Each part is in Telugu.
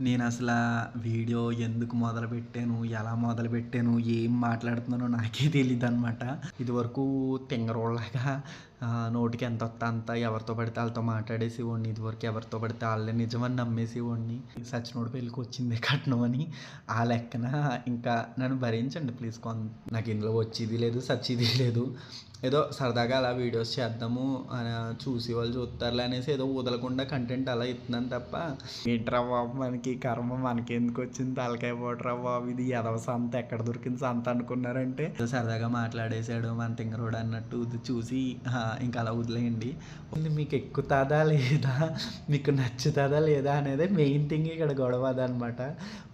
నేను అసలు వీడియో ఎందుకు మొదలుపెట్టాను ఎలా మొదలుపెట్టాను ఏం మాట్లాడుతున్నానో నాకే తెలియదు అనమాట ఇదివరకు తింగరోళ్ళగా నోటికి ఎంత వస్తే అంత ఎవరితో పడితే వాళ్ళతో మాట్లాడేసి వాడిని ఇదివరకు ఎవరితో పడితే వాళ్ళే నిజమని నమ్మేసేవాడిని సచినోడు పెళ్ళికి వచ్చింది కట్నం అని ఆ లెక్కన ఇంకా నన్ను భరించండి ప్లీజ్ కొన్. నాకు ఇందులో వచ్చేది లేదు సచ్చేది లేదు. ఏదో సరదాగా అలా వీడియోస్ చేద్దాము చూసి వాళ్ళు చూస్తారులే అనేసి ఏదో వదలకుండా కంటెంట్ అలా ఇస్తున్నాను తప్ప ఏంట్రా బాబు మనకి కర్మ మనకి ఎందుకు వచ్చింది? తలకాయ పోటరా బాబు ఇది ఎదవ సంత ఎక్కడ దొరికింది సంత అనుకున్నారంటే సరదాగా మాట్లాడేశాడు మన తింగరోడు అన్నట్టు చూసి ఆ, ఇంకా అలా వదిలేయండి. మీకు ఎక్కుతుందా లేదా మీకు నచ్చుతుందా లేదా అనేది మెయిన్ థింగ్ ఇక్కడ గొడవ అదనమాట.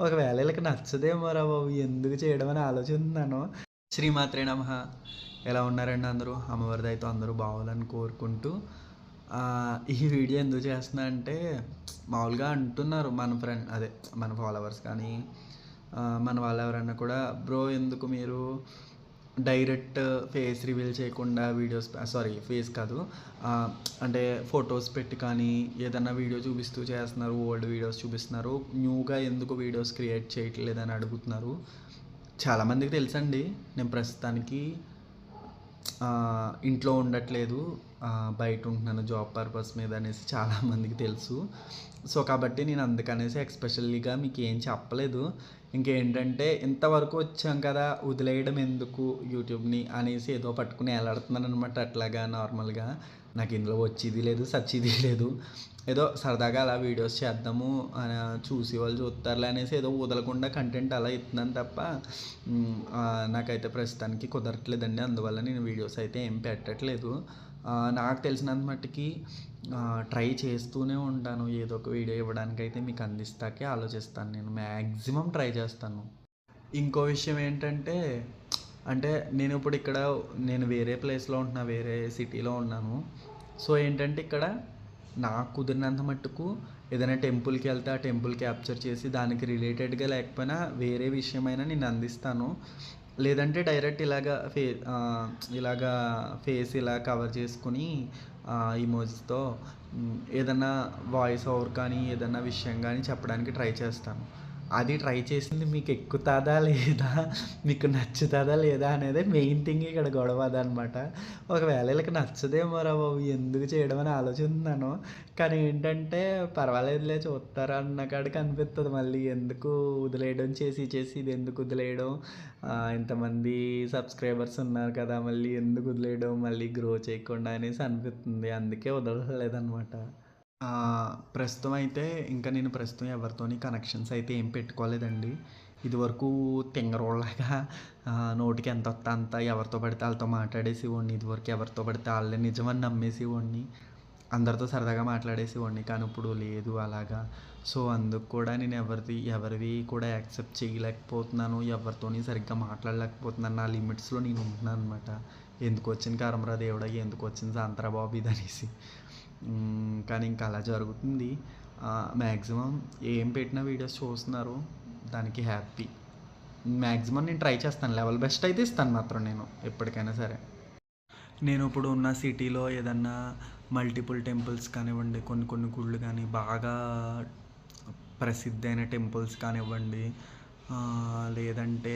ఒకవేళ వీళ్ళకి నచ్చదేమో రా బాబు ఎందుకు చేయడం అని ఆలోచిస్తున్నాను. శ్రీమాత్రే నమ. ఎలా ఉన్నారండి అందరూ? అమ్మవారిది అయితే అందరూ బావాలని కోరుకుంటూ ఈ వీడియో ఎందుకు చేస్తున్నా అంటే మామూలుగా అంటున్నారు మన ఫ్రెండ్ అదే మన ఫాలోవర్స్ కానీ మన వాళ్ళు ఎవరన్నా కూడా బ్రో ఎందుకు మీరు డైరెక్ట్ ఫేస్ రివీల్ చేయకుండా వీడియోస్ సారీ ఫేస్ కాదు అంటే ఫొటోస్ పెట్టి కానీ ఏదైనా వీడియో చూపిస్తూ చేస్తున్నారు ఓల్డ్ వీడియోస్ చూపిస్తున్నారు న్యూగా ఎందుకు వీడియోస్ క్రియేట్ చేయట్లేదని అడుగుతున్నారు. చాలామందికి తెలుసండి నేను ప్రస్తుతానికి ఇంట్లో ఉండట్లేదు బయట ఉంటున్నాను జాబ్ పర్పస్ మీద అనేసి చాలామందికి తెలుసు. సో కాబట్టి నేను అందుకనేసి ఎక్స్పెషల్లీగా మీకు ఏం చెప్పలేదు. ఇంకేంటంటే ఇంతవరకు వచ్చాం కదా వదిలేయడం ఎందుకు యూట్యూబ్ని అనేసి ఏదో పట్టుకుని వేలాడుతున్నాను అనమాట అట్లాగా నార్మల్గా. నాకు ఇందులో వచ్చేది లేదు సచ్చేది లేదు. ఏదో సరదాగా అలా వీడియోస్ చేద్దాము చూసి వాళ్ళు చూస్తారులే అనేసి ఏదో వదలకుండా కంటెంట్ అలా ఇస్తున్నాను తప్ప నాకైతే ప్రస్తుతానికి కుదరట్లేదండి. అందువల్ల నేను వీడియోస్ అయితే ఏం పెట్టట్లేదు. నాకు తెలిసినంత మట్టుకి ట్రై చేస్తూనే ఉంటాను. ఏదో ఒక వీడియో ఇవ్వడానికైతే మీకు అందిస్తాకే ఆలోచిస్తాను నేను. మ్యాక్సిమం ట్రై చేస్తాను. ఇంకో విషయం ఏంటంటే అంటే నేను ఇప్పుడు ఇక్కడ నేను వేరే ప్లేస్లో ఉంటున్నా వేరే సిటీలో ఉన్నాను. సో ఏంటంటే ఇక్కడ నాకు కుదిరినంత మట్టుకు ఏదైనా టెంపుల్కి వెళ్తే ఆ టెంపుల్ క్యాప్చర్ చేసి దానికి రిలేటెడ్గా లేకపోయినా వేరే విషయమైనా నేను అందిస్తాను. లేదంటే డైరెక్ట్ ఇలాగా ఫే ఇలాగా ఫేస్ ఇలా కవర్ చేసుకుని ఇమోజ్తో ఏదన్నా వాయిస్ ఓవర్ కానీ ఏదన్నా విషయం కానీ చెప్పడానికి ట్రై చేస్తాను. అది ట్రై చేసింది మీకు ఎక్కుతుందా లేదా మీకు నచ్చుతుందా లేదా అనేది మెయిన్ థింగ్ ఇక్కడ గొడవ అదనమాట. ఒకవేళ వీళ్ళకి నచ్చదేమో రా బాబు ఎందుకు చేయడం అని ఆలోచిస్తున్నాను. కానీ ఏంటంటే పర్వాలేదులే చూస్తారా అన్న కాడికి అనిపిస్తుంది మళ్ళీ. ఎందుకు వదిలేయడం చేసి చేసి ఇది ఎందుకు వదిలేయడం? ఇంతమంది సబ్స్క్రైబర్స్ ఉన్నారు కదా మళ్ళీ ఎందుకు వదిలేయడం మళ్ళీ గ్రో చేయకుండా అనేసి అనిపిస్తుంది. అందుకే వదలలేదన్నమాట ప్రస్తుతం అయితే ఇంకా నేను ప్రస్తుతం ఎవరితోని కనెక్షన్స్ అయితే ఏం పెట్టుకోలేదండి. ఇదివరకు తింగరోళ్ళగా నోటికి ఎంత వస్తే అంత ఎవరితో పడితే వాళ్ళతో మాట్లాడేసి వాడిని ఇదివరకు ఎవరితో పడితే వాళ్ళే నిజమని నమ్మేసేవాడిని. అందరితో సరదాగా మాట్లాడేసి వాడిని కానీ ఇప్పుడు లేదు అలాగా. సో అందుకు కూడా నేను ఎవరిది ఎవరివి కూడా యాక్సెప్ట్ చేయలేకపోతున్నాను. ఎవరితోని సరిగ్గా మాట్లాడలేకపోతున్నాను. నా లిమిట్స్లో నేను ఉంటున్నాను అనమాట ఎందుకు వచ్చిన కారంరా దేవుడా? ఎందుకు వచ్చింది సాంతరాబాబు ఇది అనేసి. కానీ ఇంకా అలా జరుగుతుంది. మ్యాక్సిమం ఏం పెట్టిన వీడియోస్ చూస్తున్నారు. దానికి హ్యాపీ మ్యాక్సిమం నేను ట్రై చేస్తాను. లెవెల్ బెస్ట్ అయితే ఇస్తాను మాత్రం నేను ఎప్పటికైనా సరే. నేను ఇప్పుడు ఉన్న సిటీలో ఏదన్నా మల్టిపుల్ టెంపుల్స్ కానివ్వండి కొన్ని కొన్ని గుళ్ళు కానీ బాగా ప్రసిద్ధైన టెంపుల్స్ కానివ్వండి లేదంటే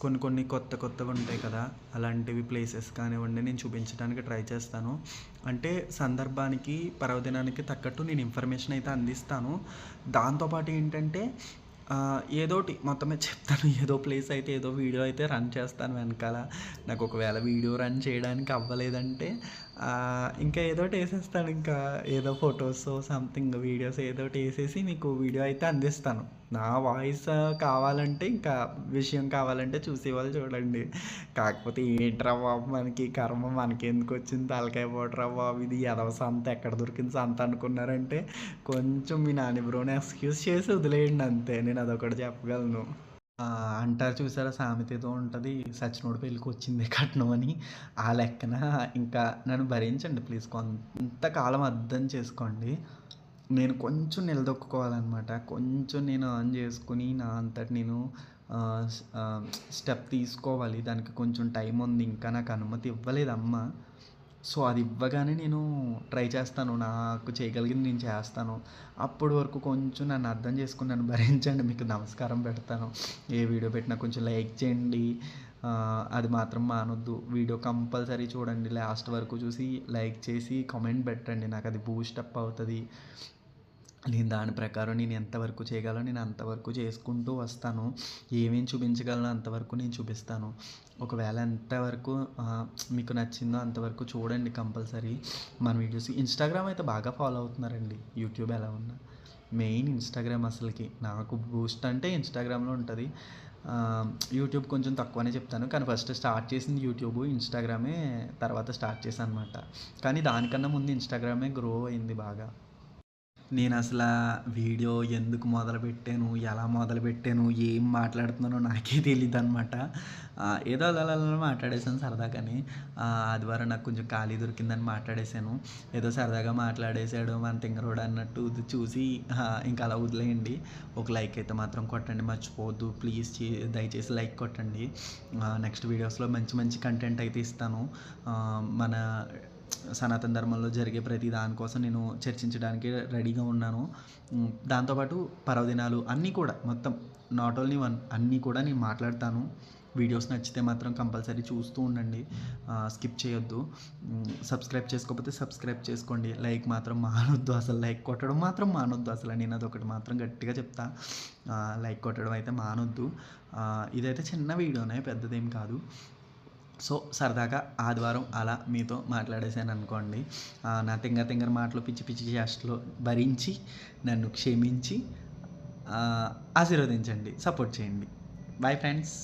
కొన్ని కొన్ని కొత్త కొత్తగా ఉంటాయి కదా అలాంటివి ప్లేసెస్ కానివ్వండి నేను చూపించడానికి ట్రై చేస్తాను. అంటే సందర్భానికి పర్వదినానికి తగ్గట్టు నేను ఇన్ఫర్మేషన్ అయితే అందిస్తాను. దాంతోపాటు ఏంటంటే ఏదోటి మొత్తమే చెప్తాను. ఏదో ప్లేస్ అయితే ఏదో వీడియో అయితే రన్ చేస్తాను వెనకాల. నాకు ఒకవేళ వీడియో రన్ చేయడానికి అవ్వలేదంటే ఇంకా ఏదోటి వేసేస్తాను. ఇంకా ఏదో ఫొటోస్ సంథింగ్ వీడియోస్ ఏదోటి వేసేసి మీకు వీడియో అయితే అందిస్తాను. నా వాయిస్ కావాలంటే ఇంకా విషయం కావాలంటే చూసేవాళ్ళు చూడండి. కాకపోతే ఏంట్రా బాబు మనకి కర్మ మనకి ఎందుకు వచ్చింది? తలకాయ పోటరా బాబు ఇది ఎదవ సంత ఎక్కడ దొరికింది సంత అనుకున్నారంటే కొంచెం మీ నాని బ్రోని ఎక్స్క్యూజ్ చేసి వదిలేయండి అంతే. నేను అదొకటి చెప్పగలను. అంటారు చూసారా సామెత ఏదో ఉంటుంది సచినోడు పెళ్ళికి వచ్చింది కట్నం అని. ఆ లెక్కన ఇంకా నన్ను భరించండి ప్లీజ్ కొంతకాలం అర్థం చేసుకోండి. నేను కొంచెం నిలదొక్కుకోవాలన్నమాట. కొంచెం నేను ఆన్ చేసుకుని నా అంతటి నేను స్టెప్ తీసుకోవాలి. దానికి కొంచెం టైం ఉంది. ఇంకా నాకు అనుమతి ఇవ్వలేదు అమ్మ సో అది ఇవ్వగానే నేను ట్రై చేస్తాను. నాకు చేయగలిగింది నేను చేస్తాను. అప్పటి వరకు కొంచెం నన్ను అర్థం చేసుకుని నన్ను భరించండి. మీకు నమస్కారం పెడతాను. ఏ వీడియో పెట్టినా కొంచెం లైక్ చేయండి. అది మాత్రం మానొద్దు. వీడియో కంపల్సరీ చూడండి. లాస్ట్ వరకు చూసి లైక్ చేసి కామెంట్ పెట్టండి. నాకు అది బూస్టప్ అవుతుంది. నేను దాని ప్రకారం నేను ఎంతవరకు చేయగలను నేను అంతవరకు చేసుకుంటూ వస్తాను. ఏమేమి చూపించగలను అంతవరకు నేను చూపిస్తాను. ఒకవేళ ఎంతవరకు మీకు నచ్చిందో అంతవరకు చూడండి కంపల్సరీ. మన వీడియోస్ ఇన్స్టాగ్రామ్ అయితే బాగా ఫాలో అవుతున్నారండి. యూట్యూబ్ ఎలా ఉన్నా. మెయిన్ ఇన్స్టాగ్రామ్ అసలుకి. నాకు బూస్ట్ అంటే ఇన్స్టాగ్రామ్లో ఉంటుంది. యూట్యూబ్ కొంచెం తక్కువనే చెప్తాను. కానీ ఫస్ట్ స్టార్ట్ చేసింది యూట్యూబ్ ఇన్స్టాగ్రామే తర్వాత స్టార్ట్ చేశాను అనమాట కానీ దానికన్నా ముందు ఇన్స్టాగ్రామే గ్రో అయింది బాగా. నేను అసలు వీడియో ఎందుకు మొదలుపెట్టాను ఎలా మొదలుపెట్టాను ఏం మాట్లాడుతున్నానో నాకే తెలియదు అనమాట ఏదో అలా మాట్లాడేశాను సరదాగాని. ఆదివారం నాకు కొంచెం ఖాళీ దొరికిందని మాట్లాడేశాను. ఏదో సరదాగా మాట్లాడేశాడు మన తింగరోడు అన్నట్టు చూసి ఇంకా అలా వదిలేయండి. ఒక లైక్ అయితే మాత్రం కొట్టండి మర్చిపోవద్దు. ప్లీజ్ చే- దయచేసి లైక్ కొట్టండి. నెక్స్ట్ వీడియోస్లో మంచి మంచి కంటెంట్ అయితే ఇస్తాను. మన సనాతన ధర్మంలో జరిగే ప్రతి దానికోసం నేను చర్చించడానికి రెడీగా ఉన్నాను. దాంతోపాటు పర్వదినాలు అన్నీ కూడా మొత్తం నాట్ ఓన్లీ వన్ అన్నీ కూడా నేను మాట్లాడతాను. వీడియోస్ నచ్చితే మాత్రం కంపల్సరీ చూస్తూ ఉండండి. స్కిప్ చేయొద్దు. సబ్స్క్రైబ్ చేసుకోకపోతే సబ్స్క్రైబ్ చేసుకోండి. లైక్ మాత్రం మానొద్దు అసలు. లైక్ కొట్టడం మాత్రం మానొద్దు అసలు. నేను అదొకటి మాత్రం గట్టిగా చెప్తా. లైక్ కొట్టడం అయితే మానొద్దు. ఇదైతే చిన్న వీడియోనే పెద్దదేం కాదు. సో సరదాగా ఆదివారం అలా మీతో మాట్లాడేశాను అనుకోండి నా తింగర్ తింగర్ మాటలు పిచ్చి పిచ్చి చేష్టలు భరించి నన్ను క్షమించి ఆశీర్వదించండి సపోర్ట్ చేయండి. Bye friends